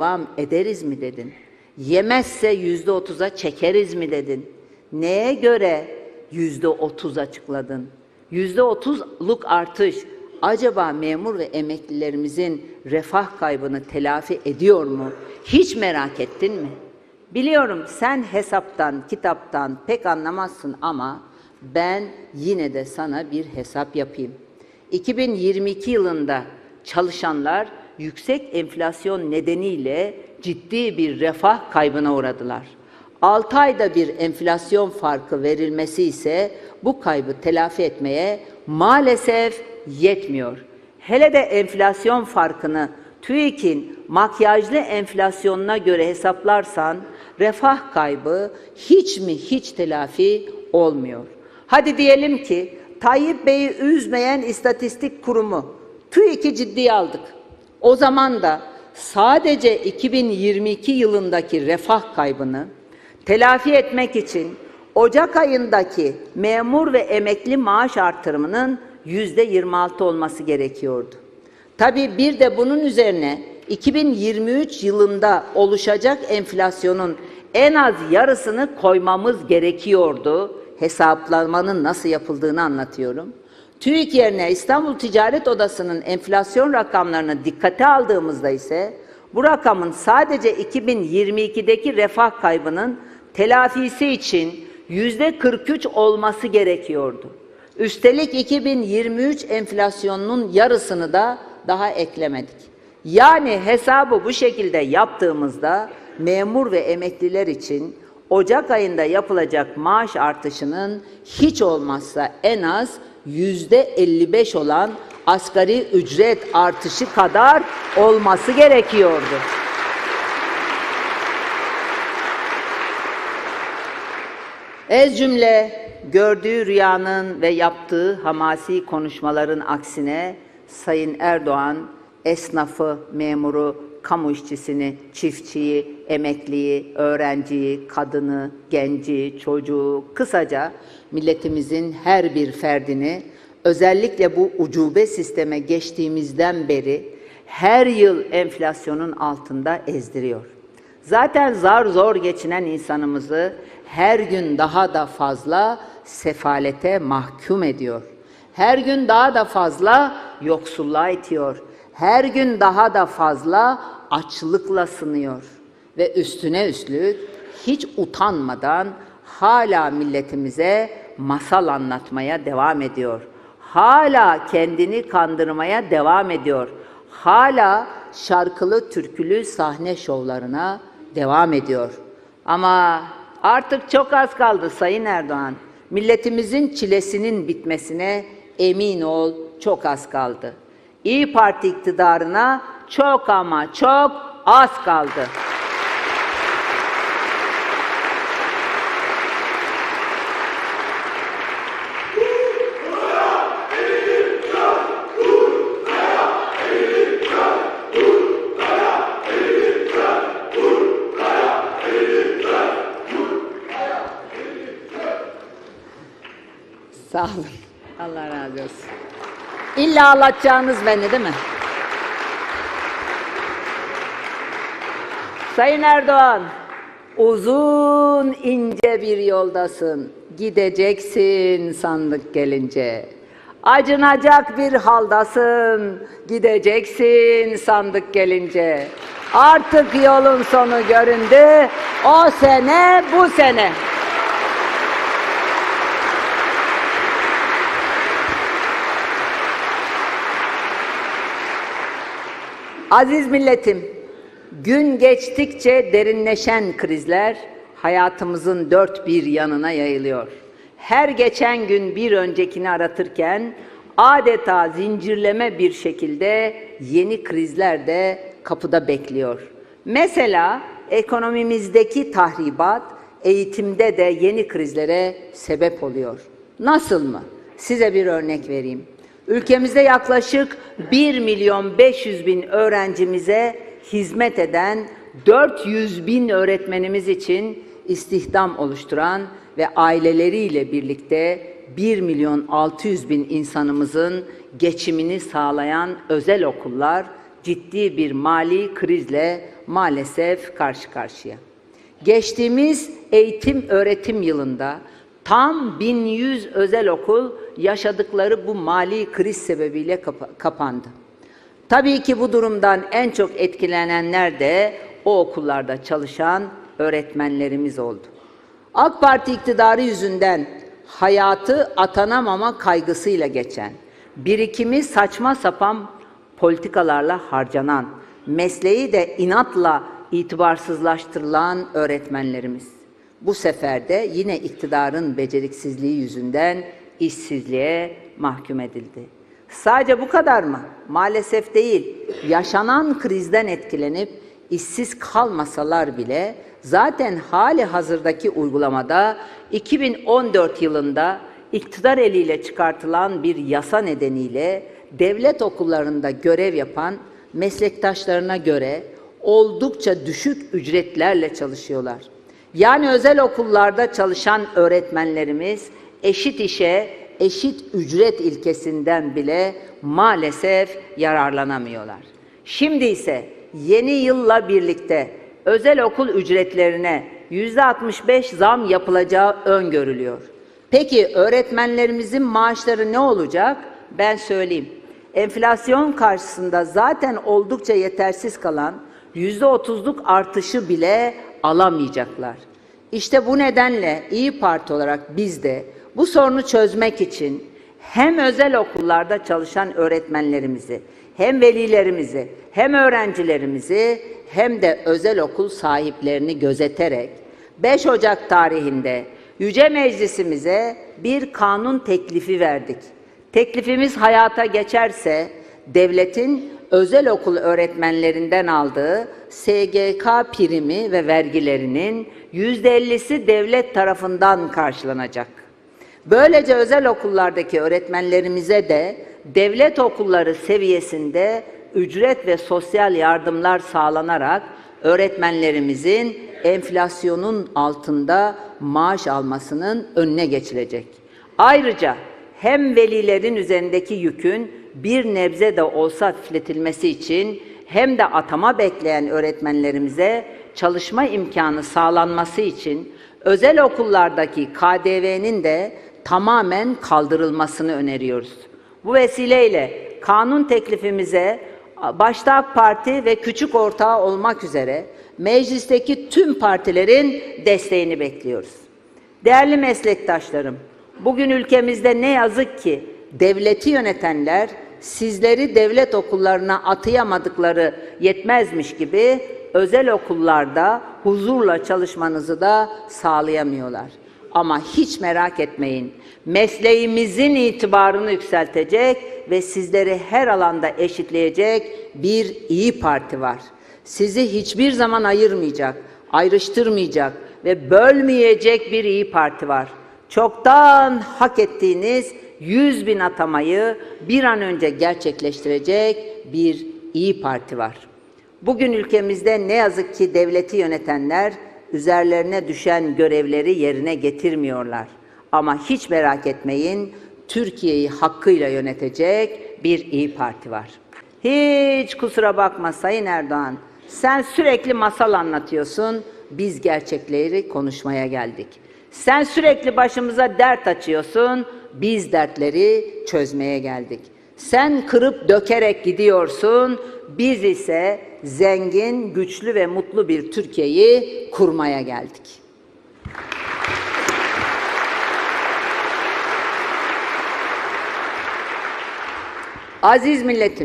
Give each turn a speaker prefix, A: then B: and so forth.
A: devam ederiz mi dedin? Yemezse yüzde otuza çekeriz mi dedin? Neye göre yüzde otuz açıkladın? Yüzde otuzluk artış acaba memur ve emeklilerimizin refah kaybını telafi ediyor mu? Hiç merak ettin mi? Biliyorum sen hesaptan, kitaptan pek anlamazsın ama ben yine de sana bir hesap yapayım. 2022 yılında çalışanlar yüksek enflasyon nedeniyle ciddi bir refah kaybına uğradılar. 6 ayda bir enflasyon farkı verilmesi ise bu kaybı telafi etmeye maalesef yetmiyor. Hele de enflasyon farkını TÜİK'in makyajlı enflasyonuna göre hesaplarsan refah kaybı hiç mi hiç telafi olmuyor. Hadi diyelim ki Tayyip Bey'i üzmeyen istatistik kurumu TÜİK'i ciddiye aldık. O zaman da sadece 2022 yılındaki refah kaybını telafi etmek için Ocak ayındaki memur ve emekli maaş artırımının yüzde 26 olması gerekiyordu. Tabii bir de bunun üzerine 2023 yılında oluşacak enflasyonun en az yarısını koymamız gerekiyordu. Hesaplamanın nasıl yapıldığını anlatıyorum. TÜİK yerine İstanbul Ticaret Odası'nın enflasyon rakamlarını dikkate aldığımızda ise bu rakamın sadece 2022'deki refah kaybının telafisi için yüzde 43 olması gerekiyordu. Üstelik 2023 enflasyonunun yarısını da daha eklemedik. Yani hesabı bu şekilde yaptığımızda memur ve emekliler için Ocak ayında yapılacak maaş artışının hiç olmazsa en az yüzde 55 olan asgari ücret artışı kadar olması gerekiyordu. Ez cümle gördüğü rüyanın ve yaptığı hamasi konuşmaların aksine Sayın Erdoğan esnafı, memuru, kamu işçisini, çiftçiyi, emekliyi, öğrenciyi, kadını, genci, çocuğu, kısaca milletimizin her bir ferdini özellikle bu ucube sisteme geçtiğimizden beri her yıl enflasyonun altında ezdiriyor. Zaten zar zor geçinen insanımızı her gün daha da fazla sefalete mahkum ediyor. Her gün daha da fazla yoksulluğa itiyor. Her gün daha da fazla açlıkla sınıyor. Ve üstüne üstlük hiç utanmadan hala milletimize masal anlatmaya devam ediyor. Hala kendini kandırmaya devam ediyor. Hala şarkılı türkülü sahne şovlarına devam ediyor. Ama artık çok az kaldı Sayın Erdoğan. Milletimizin çilesinin bitmesine emin ol çok az kaldı. İyi Parti iktidarına çok ama çok az kaldı. Sağ olun. Allah razı olsun. İlla ağlatacağınız beni değil mi? Sayın Erdoğan, uzun ince bir yoldasın. Gideceksin sandık gelince. Acınacak bir haldasın. Gideceksin sandık gelince. Artık yolun sonu göründü. O sene bu sene. Aziz milletim, gün geçtikçe derinleşen krizler hayatımızın dört bir yanına yayılıyor. Her geçen gün bir öncekini aratırken adeta zincirleme bir şekilde yeni krizler de kapıda bekliyor. Mesela ekonomimizdeki tahribat eğitimde de yeni krizlere sebep oluyor. Nasıl mı? Size bir örnek vereyim. Ülkemizde yaklaşık 1 milyon 500 bin öğrencimize hizmet eden 400 bin öğretmenimiz için istihdam oluşturan ve aileleriyle birlikte 1 milyon 600 bin insanımızın geçimini sağlayan özel okullar ciddi bir mali krizle maalesef karşı karşıya. Geçtiğimiz eğitim öğretim yılında tam 1100 özel okul yaşadıkları bu mali kriz sebebiyle kapa- kapandı. Tabii ki bu durumdan en çok etkilenenler de o okullarda çalışan öğretmenlerimiz oldu. AK Parti iktidarı yüzünden hayatı atanamama kaygısıyla geçen, birikimi saçma sapan politikalarla harcanan, mesleği de inatla itibarsızlaştırılan öğretmenlerimiz. Bu sefer de yine iktidarın beceriksizliği yüzünden işsizliğe mahkum edildi. Sadece bu kadar mı? Maalesef değil. Yaşanan krizden etkilenip işsiz kalmasalar bile zaten hali hazırdaki uygulamada 2014 yılında iktidar eliyle çıkartılan bir yasa nedeniyle devlet okullarında görev yapan meslektaşlarına göre oldukça düşük ücretlerle çalışıyorlar. Yani özel okullarda çalışan öğretmenlerimiz eşit işe, eşit ücret ilkesinden bile maalesef yararlanamıyorlar. Şimdi ise yeni yılla birlikte özel okul ücretlerine %65 zam yapılacağı öngörülüyor. Peki öğretmenlerimizin maaşları ne olacak? Ben söyleyeyim. Enflasyon karşısında zaten oldukça yetersiz kalan %30'luk artışı bile alamayacaklar. İşte bu nedenle İyi Parti olarak biz de bu sorunu çözmek için hem özel okullarda çalışan öğretmenlerimizi, hem velilerimizi, hem öğrencilerimizi hem de özel okul sahiplerini gözeterek 5 Ocak tarihinde Yüce Meclisimize bir kanun teklifi verdik. Teklifimiz hayata geçerse devletin özel okul öğretmenlerinden aldığı SGK primi ve vergilerinin %50'si devlet tarafından karşılanacak. Böylece özel okullardaki öğretmenlerimize de devlet okulları seviyesinde ücret ve sosyal yardımlar sağlanarak öğretmenlerimizin enflasyonun altında maaş almasının önüne geçilecek. Ayrıca hem velilerin üzerindeki yükün bir nebze de olsa hafifletilmesi için hem de atama bekleyen öğretmenlerimize çalışma imkanı sağlanması için özel okullardaki KDV'nin de tamamen kaldırılmasını öneriyoruz. Bu vesileyle kanun teklifimize başta AK Parti ve küçük ortağı olmak üzere meclisteki tüm partilerin desteğini bekliyoruz. Değerli meslektaşlarım, bugün ülkemizde ne yazık ki devleti yönetenler sizleri devlet okullarına atayamadıkları yetmezmiş gibi özel okullarda huzurla çalışmanızı da sağlayamıyorlar. Ama hiç merak etmeyin. Mesleğimizin itibarını yükseltecek ve sizleri her alanda eşitleyecek bir iyi parti var. Sizi hiçbir zaman ayırmayacak, ayrıştırmayacak ve bölmeyecek bir iyi parti var. Çoktan hak ettiğiniz 100 bin atamayı bir an önce gerçekleştirecek bir iyi parti var. Bugün ülkemizde ne yazık ki devleti yönetenler üzerlerine düşen görevleri yerine getirmiyorlar. Ama hiç merak etmeyin, Türkiye'yi hakkıyla yönetecek bir iyi Parti var. Hiç kusura bakma Sayın Erdoğan, sen sürekli masal anlatıyorsun, biz gerçekleri konuşmaya geldik. Sen sürekli başımıza dert açıyorsun, biz dertleri çözmeye geldik. Sen kırıp dökerek gidiyorsun, biz ise zengin, güçlü ve mutlu bir Türkiye'yi kurmaya geldik. Aziz milletim,